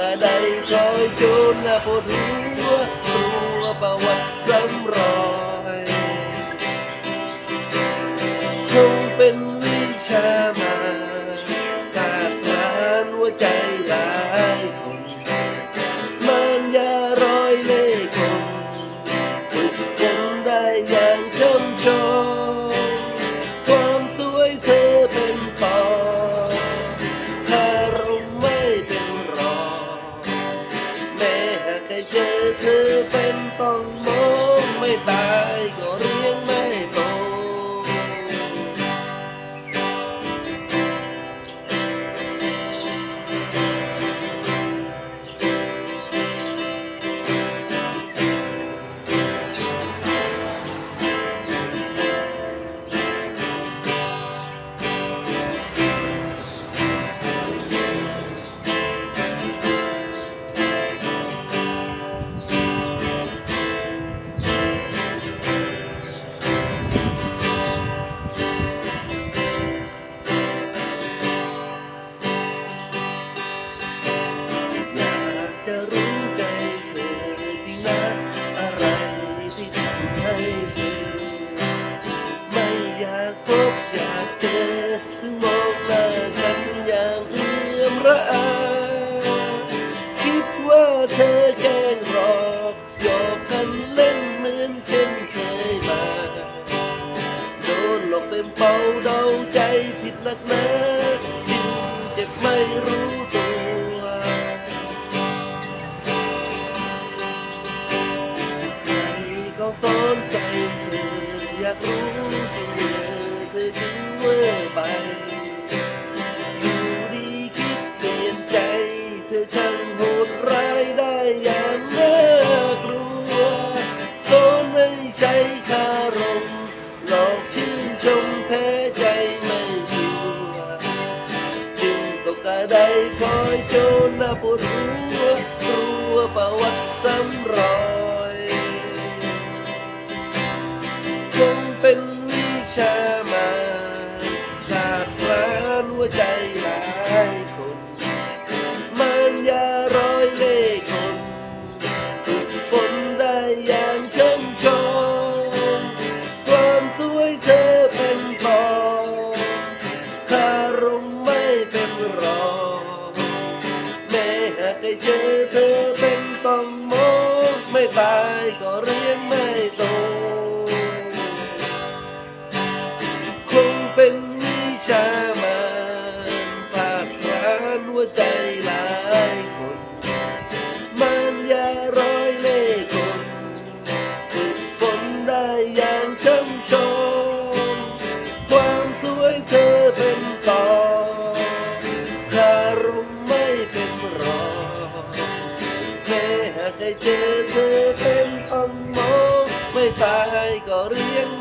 แต่ใดคอยจูนหน้าปวดหัวรัวประวัติซ้ำรอยคงเป็นวิชามา เคยมา โดนหลอกเต็มเป้าเดาใจผิดหลักนะจิตเจ็บไม่รู้ตัวใครเขาสอนใจเธออยากรู้จริงเธอจึงเว่อไป คอยเจ้หน้าปวดหัวกลัวประวัติซ้ำรอยคงเป็นวิชามา ช้ามานภาพพรานหัวใจหลายคนมันยาร้อยเล่คนฝึกฝนได้อย่างช่ำชองความสวยเธอเป็นต่อคารมไม่เป็นรองแค่หครเจอเธอเป็นอ่อมไม่ตายก็เรียง